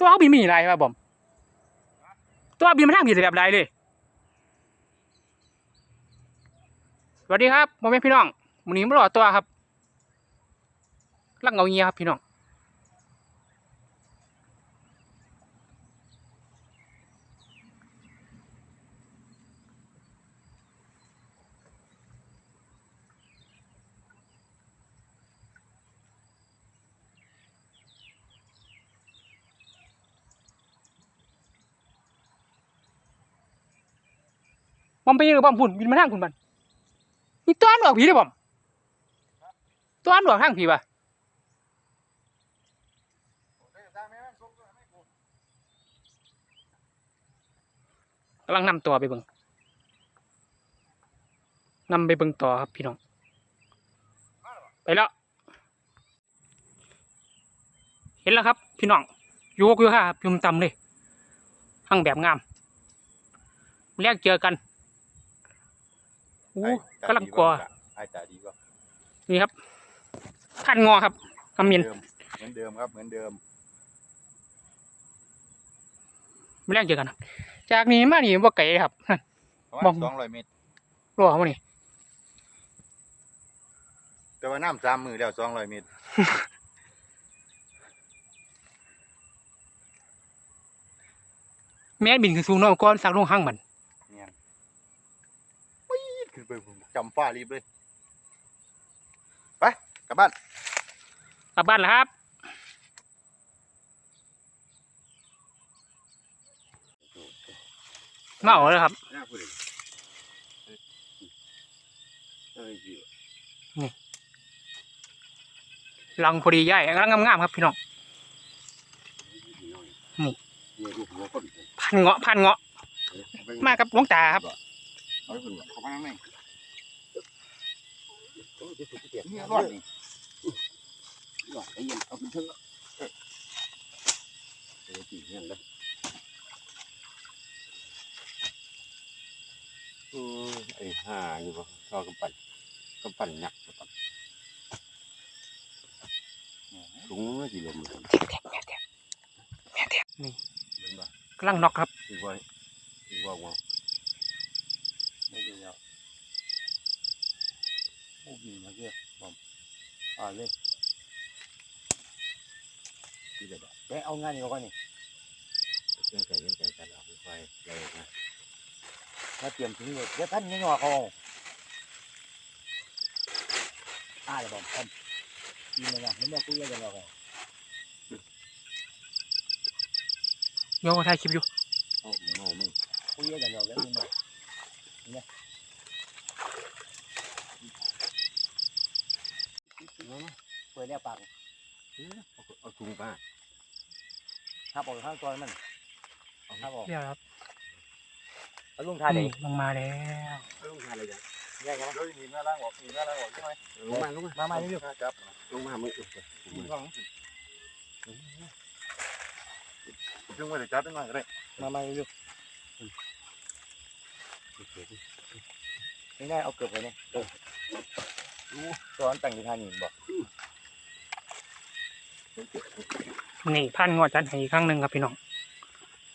ตัวเขาบินมีอะไรวะบอมตัวบินมาทางผิดแบบไรเลย สวัสดีครับโมเมนพี่น้องวันนี้มารอตัวครับรักเงาเงียครับพี่น้อง บอมไปยังบอมพุ่นบินมาทางคุณบันนี่ตัวอันออกผีเลยบอมตัวอันออกทางผีปะกำลังนำตัวไปเบิ่งนำไปเบิ่งต่อครับพี่น้อง ไปแล้ว เห็นแล้วครับ พี่น้องอยู่กอยู่ค่ะครับยุมตำเลยหั่งแบบงามแรกเจอกัน อู้กำลังกลัวไอ้จ่าดีกว่านี่ครับพันงอครับคำมินเดิมเหมือนเดิมครับเหมือนเดิมไม่แรกเจอกันครับจากนี้มานี่ว่าไกลเลยครับนั่นประบมาอกณสองร้อยเมตรรัวเขานี่แต่ว่าน้ำสามมือแล้วสองร้อยเมตรแม่นบินขึ้นสูงเน้องก้อนสักลงห้างมันเนี่ยปี๊ด ขึ้นไปผมจำฟ้ารีบเลย ไป กลับบ้าน กลับบ้านแล้วครับเมาเลยครับน่าพูดเลยลังพอดีใหญ่กำลังงามๆครับพี่น้องพันเงาะพันเงาะ มากับหลวงตาครับ เอาไปเพิ่นบอกเขาไปนั่งไหนเนี่ยรอดนี่เอาเป็นเท่าเออจีนี่ยเลยเออไอ้ห่าอยู่ปะชอบกำปั่นกำปั่นหนักกำปั่นถุงไม่กี่ลมเลยนี่เห็นปะกำลังน็อกครับอีกว่าอีกว่าว่าไม่ได้ยาวโอ้บีมาเกี่ยบอมอ่าเลยที่เด็ดแกเอางานนี้ก่อนนี่เรื่องไก่เรื่องไก่กันเอาไปเลยนะมาเตรียมทิ้งเลยเดี๋ยวท่านยังงอเขาอ่าเดี๋ยวผมท่านกินเลยนะไม่มาคุยกันหรอกโยกถ่ายคลิปอยู่เอาเมาไม่คุยกันหรอกแล้วนี่หน่อยเนี่ยเปิดเนี่ยปากเอาถุงป้าทับออกข้างตัวมันทับออกเรียบครับแล้วลุงทานเอนี่งลงมาแล้วลงมาเลยจ้ะแยกกันเดี๋ยวหนีหน้าล่างออกหนีหน้าล่างออกใช่ไหมลงมาลงมามามาเร็วถ้าจับลงมามึงหนีฟังซึ่งว่าจะจับได้หน่อยก็ได้มามาเร็วไม่ได้เอาเกือบไปเนี่ยรู้ตัวนั้นแต่งที่ทานนี่บอก นี่พันงอจัดให้อีกครั้งหนึ่งครับพี่น้อง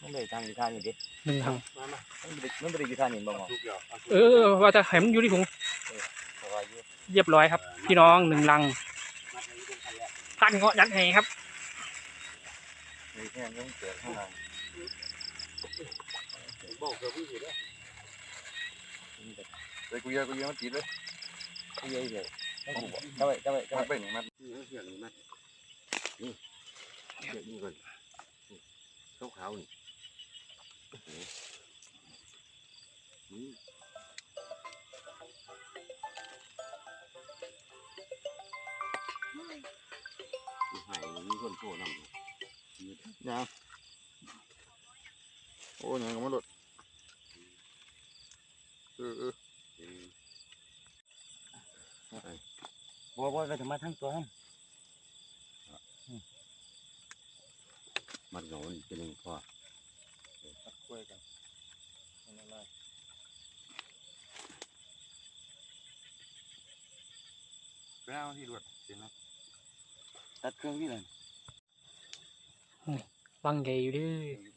มันเลยทางที่ทานนี่ดิหนึ่งครั้งมามามันไม่ได้มันไม่ได้ที่ทานนี่บอกหมอทุกอย่างเออว่าจะให้มันอยู่ที่ถุงเพราะว่าอยู่เรียบร้อยครับ พี่น้องหนึ่งลังพันงอจัดให้ครับมีแค่นี้เกิดข้างหลังบอกเกือบพี่สิเด้อเลยกูเยอะกูเยอะมันติดเลยคุยเลยเจ้าไว้เจ้าไว้เจ้ามัไว้นเป็นอย่างนั้นนี่เสียงนี่มัน นี่เสียงนี่ก่อนขาวขาวนี่นี่หายมีคนโทรนำยางโอ้ยยังไม่หลุดเออเออบัวบัวก็จะมาทั้งตัวนั่น มันโดนเป็นหนึ่งพ่อคุยกันอะไรไปเอาที่หลุดเห็นไหมตัดเครื่องนี่เลยฟังใหญ่อยู่เด้อ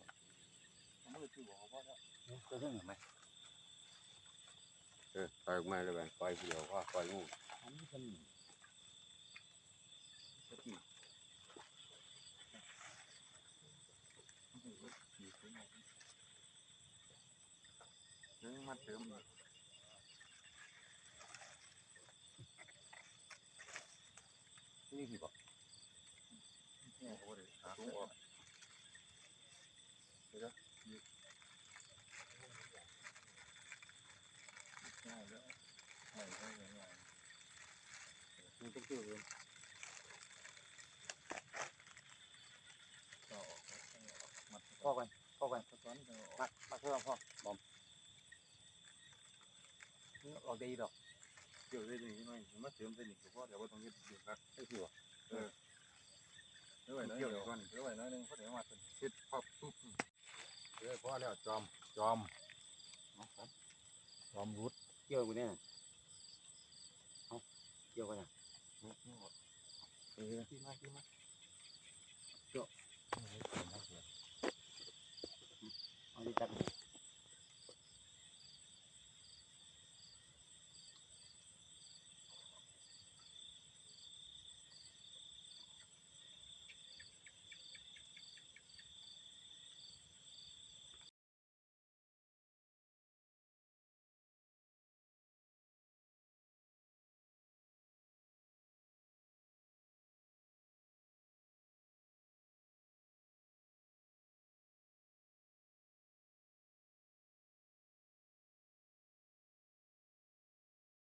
ก็เรื่องไหมเออปล่อยออกมาเลยแบงปล่อยเดียวว่าปล่อยงู อันนี้เป็นนึงมาเติมนี่พี่บอกโอ้โหเดี๋ยวสูงออกเดี๋ยวง่ายแล้วง่ายง่ายง่ายมันต้องเชื่อเลยต่อมัดพ่อกันพ่อกันตอนนี้มามาเพิ่มพ่อบอม ออกดีดอกเกี่ยวได้หน่อยมมาเติมได้หนึ่งเฉพาะเดี๋ยวว่าต้องยึดเดี๋ยวนะไอ้พี่บอกเดี๋ยวไว้น้อยเดียวเดี๋ยวไว้น้อยนึงเพราะเดี๋ยวมาเป็นคิดพับเดี๋ยวพอแล้วจอมจอมจอมรุดเกี่ยวกูเนี่ยเอาเกี่ยวกันนะเออที่มาที่มา